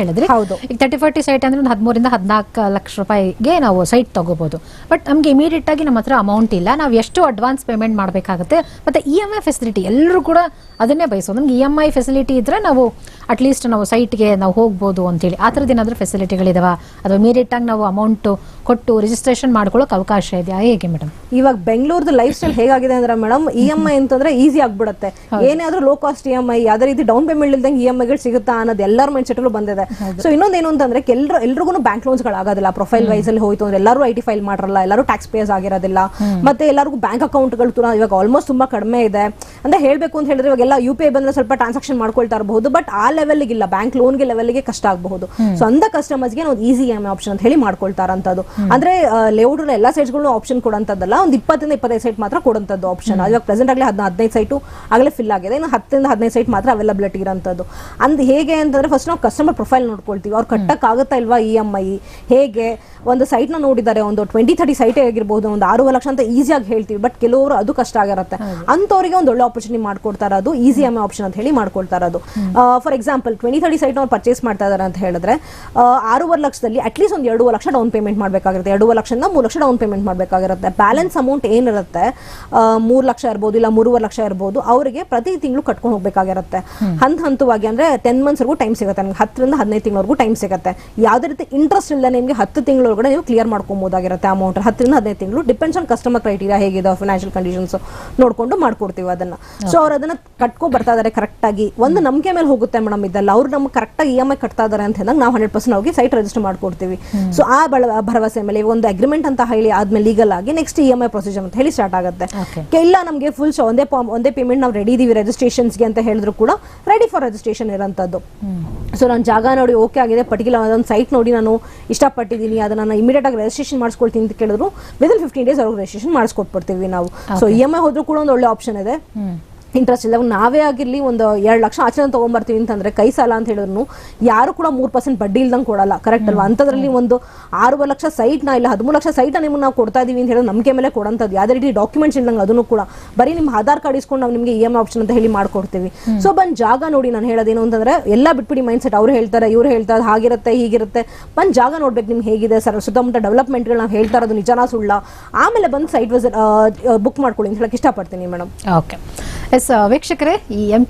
ಹೇಳಿದ್ರಿ. ಹೌದು. ಈಗ ತರ್ಟಿ ಫೋರ್ಟಿ ಸೈಟ್ ಅಂದ್ರೆ ಒಂದು ಹದಿಮೂರಿಂದ ಹದಿನಾಲ್ಕು ಲಕ್ಷ ರೂಪಾಯಿಗೆ ನಾವು ಸೈಟ್ ತಗೋಬಹುದು ಬಟ್ ನಮ್ಗೆ ಇಮಿಡಿಯೇಟ್ ಆಗಿ ನಮ್ಮ ಹತ್ರ ಅಮೌಂಟ್ ಇಲ್ಲ. ನಾವು ಎಷ್ಟು ಅಡ್ವಾನ್ಸ್ ಪೇಮೆಂಟ್ ಮಾಡಬೇಕಾಗುತ್ತೆ. ಮತ್ತೆ ಇ ಎಂ ಐ ಫೆಸಿಲಿಟಿ ಎಲ್ಲರೂ ಕೂಡ ಅದನ್ನೇ ಬಯಸೋದು. ನಮ್ಗೆ ಇ ಎಂ ಐ ಫೆಸಿಲಿಟಿ ಇದ್ರೆ ನಾವು ಅಟ್ಲೀಸ್ಟ್ ನಾವು ಸೈಟ್ಗೆ ನಾವು ಹೋಗ್ಬೋದು ಅಂತೇಳಿ. ಆ ಥರದ್ದು ಏನಾದರೂ ಫೆಸಿಲಿಟಿಗಳಿದಾವ ಅಥವಾ ಇಮಿಡಿಯೇಟ್ ಆಗಿ ನಾವು ಅಮೌಂಟ್ ಕೊಟ್ಟು ರಿಜಿಸ್ಟ್ರೇಷನ್ ಮಾಡ್ಕೊಳ್ಳೋಕೆ ಅವಕಾಶ ಇದೆಯಾ? ಹೇಗೆ ಮೇಡಮ್ ಇವಾಗ ಬೆಂಗಳೂರದ ಲೈಫ್ ಸ್ಟೈಲ್ ಹೇಗಾಗಿದೆ ಅಂದ್ರೆ ಮೇಡಮ್ ಇ ಎಂ ಐ ಅಂತಂದ್ರೆ ಈಸಿ ಆಗ್ಬಿಡುತ್ತೆ. ಏನೇ ಆದ್ರೂ low cost E M I ಯಾವುದೇ ರೀತಿ ಡೌನ್ ಪೇಮೆಂಟ್ ಇಲ್ದಂಗೆ ಇ ಎಂ ಐಗಳು ಸಿಗುತ್ತಾ ಅನ್ನೋದು ಎಲ್ಲರ ಮೈಂಡ್ ಸೆಟ್ಗಳು ಬಂದಿದೆ. ಸೊ ಇನ್ನೊಂದೇನು ಅಂತಂದ್ರೆ ಎಲ್ಲರೂ ಎಲ್ರಿಗೂ ಬ್ಯಾಂಕ್ ಲೋನ್ಸ್ ಆಗೋದಿಲ್ಲ ಪ್ರೊಫೈಲ್ ವೈಸ್ ಅಲ್ಲಿ ಹೋಯ್ತು ಅಂದ್ರೆ ಎಲ್ಲರೂ ಐ ಟಿ ಫೈಲ್ ಮಾಡಿರಲ್ಲ ಎಲ್ಲರೂ ಟ್ಯಾಕ್ಸ್ ಪೇಸ್ ಆಗಿರೋದಿಲ್ಲ. ಮತ್ತೆ ಎಲ್ಲರಿಗೂ ಬ್ಯಾಂಕ್ ಅಕೌಂಟ್ಗಳು ಇವಾಗ ಆಲ್ಮೋಸ್ಟ್ ತುಂಬಾ ಕಡಿಮೆ ಇದೆ. ಅಂದ್ರೆ ಹೇಳಬೇಕು ಅಂತ ಹೇಳಿದ್ರೆ ಇವಾಗೆಲ್ಲ ಯು ಪಿ ಐ ಬಂದ್ರೆ ಸ್ವಲ್ಪ ಟ್ರಾನ್ಸಾಕ್ಷನ್ ಮಾಡ್ಕೊಳ್ತಾ ಇರಬಹುದು ಬಟ್ ಆ ಲೆವೆಲ್ಗೆ ಇಲ್ಲ. ಬ್ಯಾಂಕ್ ಲೋನ್ಗೆ ಲೆವೆಲ್ಗೆ ಕಷ್ಟ ಆಗಬಹುದು. ಸೊ ಕಸ್ಟಮರ್ಸ್ ಕಸ್ಟಮರ್ಸ್ಗೆ ಒಂದು ಈಸಿ ಎಂ ಆಪ್ಷನ್ ಅಂತ ಹೇಳಿ ಮಾಡ್ಕೊಳ್ತಾರಂತದ್ದು. ಅಂದ್ರೆ ಲೇಔಟ್ ಎಲ್ಲ ಸೈಟ್ಗಳು ಆಪ್ಷನ್ ಕೊಡೋಂಥದ್ದಲ್ಲ ಒಂದು ಇಪ್ಪತ್ತರಿಂದ ಇಪ್ಪತ್ತೈದು ಸೈಟ್ ಮಾತ್ರ ಕೊಡಂತದ್ದು ಆಪ್ಷನ್ ಇವಾಗ ಪ್ರೆಸೆಂಟ್ ಆಗಲಿ ಹದಿನ ಹದಿನೈದು ಸೈಟು ಆಗಲೇ ಫಿಲ್ ಆಗಿದೆ. ಇನ್ನು ಹತ್ತಿಂದ ಹದಿನೈದು ಸೈಟ್ ಮಾತ್ರ ಅವೈಲಬಿಲಿಟಿ ಇರೋಂಥದ್ದು ಅಂದ್ ಹೇಗೆ ಅಂತಂದ್ರೆ ಫಸ್ಟ್ ನಾವು ಕಸ್ಟಮರ್ ಪ್ರೊಫೈಲ್ ನೋಡ್ಕೊಳ್ತೀವಿ. ಅವ್ರು ಕಟ್ಟಕ್ಕಾಗುತ್ತಾ ಇಲ್ವಾ ಇ ಎಂ ಐ ಹೇಗೆ? ಒಂದು ಸೈಟ್ನ ನ ನೋಡಿದ್ದಾರೆ ಒಂದು ಟ್ವೆಂಟಿ ತರ್ಟಿ ಸೈಟೇ ಆಗಿರ್ಬೋದು ಒಂದು ಆರೂವರೆ ಲಕ್ಷ ಅಂತ ಈಸಿಯಾಗಿ ಹೇಳ್ತೀವಿ ಬಟ್ ಕೆಲವರು ಅದು ಕಷ್ಟ ಆಗಿರುತ್ತೆ. ಅಂಥವ್ರಿಗೆ ಒಂದು ಒಳ್ಳೆ ಆಪರ್ಚುನಿಟಿ ಮಾಡ್ಕೊಡ್ತಾರೆ ಅದು ಈಸಿ ಎಂ ಆಪ್ಷನ್ ಅಂತ ಹೇಳಿ ಮಾಡ್ಕೊಳ್ತಾ ಅದು for example twenty thirty site ಅವ್ರು ಪರ್ಚೇಸ್ ಮಾಡ್ತಾ ಇದಾರೆ ಅಂತ ಹೇಳಿದ್ರೆ ಆರೂವರೆ ಲಕ್ಷದಲ್ಲಿ ಅಟ್ಲೀಸ್ಟ್ ಒಂದು ಎರಡೂವರೆ ಲಕ್ಷ ಡೌನ್ ಪೇಮೆಂಟ್ ಮಾಡಬೇಕಾಗಿರುತ್ತೆ. ಎರಡೂವರೆ ಲಕ್ಷದಿಂದ ಮೂರು ಲಕ್ಷ ಡೌನ್ ಪೇಮೆಂಟ್ ಮಾಡಬೇಕಾಗಿರುತ್ತೆ. ಬ್ಯಾಲೆನ್ಸ್ ಅಮೌಂಟ್ ಏನಿರುತ್ತೆ ಮೂರು ಲಕ್ಷ ಇರ್ಬೋದು ಇಲ್ಲ ಮೂರುವರೆ ಲಕ್ಷ ಇರ್ಬೋದು ಅವರಿಗೆ ಪ್ರತಿ ತಿಂಗಳು ಕಟ್ಕೊಂಡು ಹೋಗಬೇಕಾಗಿರುತ್ತೆ. ಹಂತ ಹಂತವಾಗಿ ಅಂದ್ರೆ ಟೆನ್ ಮಂತ್ಸ್ವರೆಗೂ ಟೈಮ್ ಸಿಗುತ್ತೆ. ನಮ್ಗೆ ಹತ್ತರಿಂದ ಹದಿನೈದು ತಿಂಗಳವರೆಗೂ ಟೈಮ್ ಸಿಗುತ್ತೆ. ಯಾವುದೇ ರೀತಿ ಇಂಟ್ರೆಸ್ಟ್ ಇಲ್ಲ ನಿಮಗೆ ಹತ್ತು ತಿಂಗಳೊಳಗಡೆ ನೀವು ಕ್ಲಿಯರ್ ಮಾಡ್ಕೊಬೋದಾಗಿರುತ್ತೆ ಅಮೌಂಟ್ ಹತ್ತರಿಂದ ಹದಿನೈದು ತಿಂಗಳು ಡಿಪೆಂಡ್ಸ್ ಆನ್ ಕಸ್ಟಮರ್ ಕ್ರೈಟೀರಿಯಾ ಹೇಗಿದೆ ಫಿನಾನ್ಷಿಯಲ್ ಕಂಡೀಷನ್ಸ್ ನೋಡ್ಕೊಂಡು ಮಾಡ್ಕೊಡ್ತೀವಿ ಅದನ್ನ. ಸೊ ಅವ್ರು ಅದನ್ನ ಕಟ್ಕೊ ಬರ್ತಾ ಇದಾರೆ ಕರೆಕ್ಟ್ ಆಗಿ. ಒಂದು ನಂಬಿಕೆ ಮೇಲೆ ಹೋಗುತ್ತೆ ಮೇಡಮ್ ಇದೆಲ್ಲ. ಅವ್ರು ನಮ್ಗೆ ಕರೆಕ್ಟಾಗಿ ಇ ಎಂ ಐ ಕಟ್ತಾ ಇದಾರೆ ಅಂತ ಹೇಳಿದಾಗ ನಾವು ಹಂಡ್ರೆಡ್ ಪರ್ಸೆಂಟ್ ಹೋಗಿ ಸೈಟ್ ರಿಜಿಸ್ಟರ್ ಮಾಡ್ಕೊಡ್ತೀವಿ. ಸೊ ಆ ಬಳ ಭರವಸೆ ಮೇಲೆ ಒಂದು ಅಗ್ರಿಮೆಂಟ್ ಅಂತ ಹೇಳಿ ಆದ್ಮೇಲೆ ಲೀಗಲ್ ಆಗಿ next E M I procedure ಅಂತ ಹೇಳಿ ಸ್ಟಾರ್ಟ್ ಆಗುತ್ತೆ. ಇಲ್ಲ ನಮಗೆ ಫುಲ್ ಒಂದೇ ಪಾ- ಒಂದೇ ಪೇಮೆಂಟ್ ನಾವು ರೆಡಿ ಇದೀವಿ ರೆಜಿಸ್ಟ್ರೇಷನ್ಸ್ಗೆ ಅಂತ ಹೇಳಿದ್ರು ಕೂಡ ರೆಡಿ ಫಾರ್ ರಿಜಿಸ್ಟ್ರೇಷನ್ ಇರೋಂಥದ್ದು. ಸೊ ನಾನು ಜಾಗ ನೋಡಿ ಓಕೆ ಆಗಿದೆ ಪರ್ಟಿಕ್ಯುಲರ್ ಅದೊಂದು ಸೈಟ್ ನೋಡಿ ನಾನು ಇಷ್ಟಪಟ್ಟಿದ್ದೀನಿ ಅದನ್ನ ನಾನು ಇಮಿಡಿಯೇಟ್ ಆಗಿ ರಿಜಿಸ್ಟ್ರೇಷನ್ ಮಾಡಿಸ್ಕೊಳ್ತೀನಿ ಅಂತ ಕೇಳಿದ್ರು ವಿದಿನ್ ಫಿಫ್ಟೀನ್ ಡೇಸ್ ಅವ್ರಿಗೆ ರಿಜಿಸ್ಟ್ರೇಷನ್ ಮಾಡಿಸ್ಕೊಟ್ಬಿಡ್ತೀವಿ ನಾವು. ಸೊ ಇ ಎಂ ಐ ಹೋದ್ರೂ ಕೂಡ ಒಂದು ಒಳ್ಳೆ ಆಪ್ಷನ್ ಇದೆ. ಇಂಟ್ರೆಸ್ಟ್ ಇಲ್ಲ ನಾವೇ ಆಗಿರಲಿ ಒಂದು ಎರಡು ಲಕ್ಷ ಆಚರಣೆ ತೊಗೊಂಬರ್ತೀವಿ ಅಂತಂದ್ರೆ ಕೈ ಸಾಲ ಅಂತ ಹೇಳಿದ್ರು ಯಾರು ಕೂಡ ಮೂರು ಪರ್ಸೆಂಟ್ ಬಡ್ಡಿ ಇಲ್ದಂಗೆ ಕೊಡಲ್ಲ ಕರೆಕ್ಟ್ ಅಲ್ವಾ? ಅಂಥದ್ರಲ್ಲಿ ಒಂದು ಆರು ಲಕ್ಷ ಸೈಟ್ನ ಇಲ್ಲ ಹದಿಮೂರು ಲಕ್ಷ ಸೈಟ್ನ ನಿಮ್ಗೆ ನಾವು ಕೊಡ್ತಾ ಇದೀವಿ ಅಂತ ಹೇಳಿ ನಂಬಿಕೆ ಮೇಲೆ ಕೊಡಂಥದ್ದು. ಯಾವುದೇ ರೀತಿ ಡಾಕ್ಯುಮೆಂಟ್ಸ್ ಇಲ್ಲದಂಗೆ ಅದನ್ನು ಕೂಡ. ಬರೀ ನಿಮ್ಮ ಆಧಾರ್ ಕಾರ್ಡ್ ಇಸ್ಕೊಂಡು ನಾವು ನಿಮಗೆ ಇ ಎಂ ಆಪ್ಷನ್ ಅಂತ ಹೇಳಿ ಮಾಡ್ಕೊಡ್ತೀವಿ. ಸೊ ಬಂದು ಜಾಗ ನೋಡಿ ನಾನು ಹೇಳೋದೇನು ಅಂತಂದ್ರೆ ಎಲ್ಲ ಬಿಟ್ಬಿಡಿ ಮೈಂಡ್ ಸೆಟ್ ಅವ್ರು ಹೇಳ್ತಾರೆ ಇವ್ರು ಹೇಳ್ತಾರೆ ಹಾಗಿರುತ್ತೆ ಹೀಗಿರುತ್ತೆ. ಬಂದು ಜಾಗ ನೋಡ್ಬೇಕು ನಿಮ್ಗೆ ಹೇಗಿದೆ ಸರ್. ಸುತ್ತಮುತ್ತ ಡೆವಲಪ್ಮೆಂಟ್ಗಳು ನಾವು ಹೇಳ್ತಾ ಇರೋದು ನಿಜನಾ ಸುಳ್ಳ. ಆಮೇಲೆ ಬಂದು ಸೈಟ್ ವಿಸಿಟ್ ಬುಕ್ ಮಾಡ್ಕೊಳ್ಳಿ ಅಂತ ಹೇಳಕ್ ಇಷ್ಟಪಡ್ತೀನಿ ಮೇಡಮ್ ಓಕೆ ಎಸ್ ವೀಕ್ಷಕರೇ ಈ ಎಂ